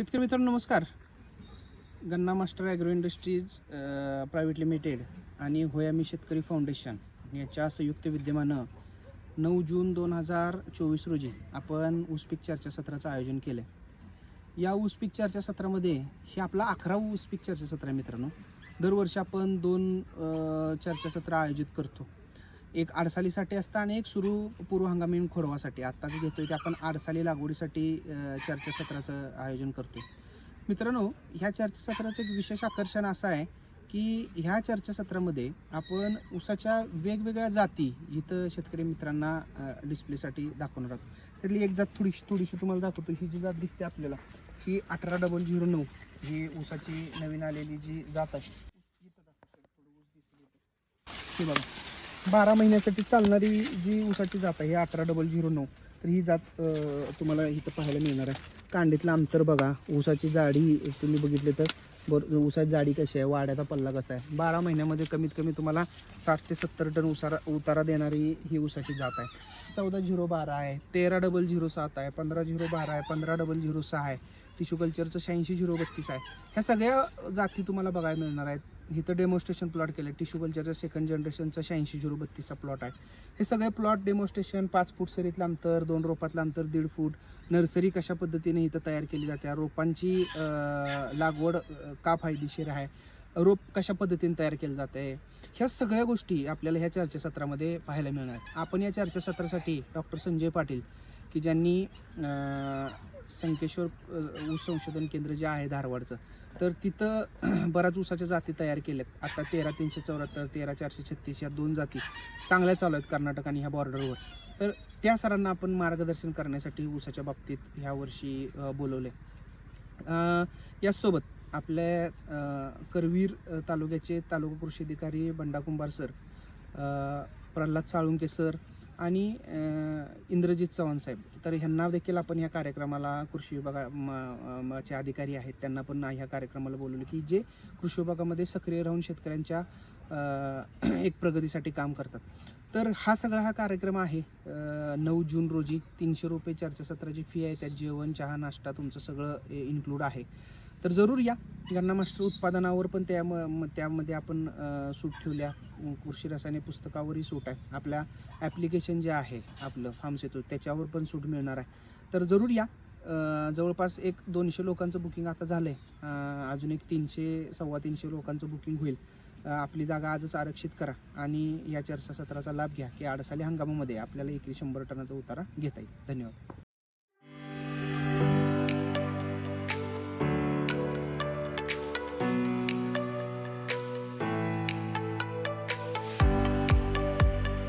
शेतकरी मित्रांनो नमस्कार. Ganna master agro industries private limited आणि होयामी शेतकरी फाउंडेशन याच्या संयुक्त विद्यमानं नऊ जून दोन हजार चोवीस रोजी आपण ऊसपीक चर्चासत्राचं आयोजन केलं आहे या ऊसपीक चर्चासत्रामध्ये हे आपला अकरावं ऊसपीक चर्चासत्र आहे मित्रांनो. दरवर्षी आपण दोन चर्चासत्र आयोजित करतो. एक आडसालीसाठी असतं आणि एक सुरू पूर्व हंगामी खोरवासाठी. आत्ताच घेतोय ते आपण आडसाली लागवडीसाठी चर्चासत्राचं आयोजन करतो मित्रांनो ह्या चर्चासत्राचं एक विशेष आकर्षण असं आहे की ह्या चर्चासत्रामध्ये आपण ऊसाच्या वेगवेगळ्या जाती इथं शेतकरी मित्रांना डिस्प्लेसाठी दाखवणार आहोत. त्यातली एक जात थोडीशी थोडीशी तुम्हाला दाखवतो. ही जी जात दिसते आपल्याला ही अठरा डबल झिरो नऊ ही ऊसाची नवीन आलेली जी जात आहे. हे बघा. बारा महिन्यासाठी चालणारी जी ऊसाची जात आहे ही अठरा डबल झिरो नऊ तर ही जात तुम्हाला इथं पाहायला मिळणार आहे. कांडीतलं अंतर बघा ऊसाची जाडी तुम्ही बघितली तर बर ऊसाची जाडी कशी आहे वाड्याचा पल्ला कसा आहे. बारा महिन्यामध्ये कमीत कमी तुम्हाला साठ ते सत्तर टन उसारा उतारा देणारी ही ऊसाची जात आहे. चौदा झिरो बारा आहे तेरा डबल झिरो सात आहे पंधरा झिरो बारा आहे पंधरा डबल झिरो सहा आहे टिशू कल्चरचं शहाऐंशी झिरो बत्तीस आहे. ह्या सगळ्या जाती तुम्हाला बघायला मिळणार आहेत. इथं डेमॉन्स्ट्रेशन प्लॉट केलं टिश्यू कल्चरचा सेकंड जनरेशनचा शहाऐंशी झिरो बत्तीसचा प्लॉट आहे. हे सगळे प्लॉट डेमॉन्स्ट्रेशन पाच फूट सरीतलं अंतर दोन रोपातलं अंतर दीड फूट नर्सरी कशा पद्धतीने इथं तयार केली जाते? रोपांची लागवड का फायदेशीर आहे? रोप कशा पद्धतीने तयार केलं जाते? ह्या सगळ्या गोष्टी आपल्याला ह्या चर्चासत्रामध्ये पाहायला मिळणार आपण या चर्चासत्रासाठी डॉक्टर संजय पाटील की ज्यांनी संकेश्वर ऊस संशोधन केंद्र जे आहे धारवाडचं तर तिथं बऱ्याच ऊसाच्या जाती तयार केल्यात. आता तेरा तीनशे चौऱ्याहत्तर तेरा चारशे छत्तीस या दोन जाती चांगल्या चालू आहेत कर्नाटक आणि ह्या बॉर्डरवर तर त्या सरांना आपण मार्गदर्शन करण्यासाठी ऊसाच्या बाबतीत ह्या वर्षी बोलवले याचसोबत आपल्या करवीर तालुक्याचे तालुका कृषी अधिकारी बंडा कुंभार सर प्रल्हाद साळुंके सर आणि इंद्रजित चव्हाण साहेब. तर ह्यांना देखील आपण ह्या कार्यक्रमाला कृषी विभागा म- चे अधिकारी आहेत. त्यांना पण ह्या कार्यक्रमाला बोलवलं की जे कृषी विभागामध्ये सक्रिय राहून शेतकऱ्यांच्या एक प्रगतीसाठी काम करतात. तर हा सगळा हा कार्यक्रम आहे. नऊ जून रोजी तीनशे रुपये चर्चासत्राची फी आहे. त्यात जेवण चहा नाश्ता तुमचं सगळं इन्क्लूड आहे. तर जरूर या. गन्ना मास्टर उत्पादनावर पण त्या म- त्यामध्ये आपण सूट ठेवल्या. कृषी रसायने पुस्तकावरही सूट आहे. आपल्या ॲप्लिकेशन जे आहे आपलं फार्म सेतू त्याच्यावर पण सूट मिळणार आहे. तर जरूर या. जवळपास एक दोनशे लोकांचं बुकिंग आता झालं आहे अजून एक तीनशे सव्वा तीनशे लोकांचं बुकिंग होईल. आपली जागा आजच आरक्षित करा. आणि या चर्चासत्राचा लाभ घ्या की अडसाली हंगामामध्ये आपल्याला एकरी शंभर टनाचा उतारा घेता येईल. धन्यवाद.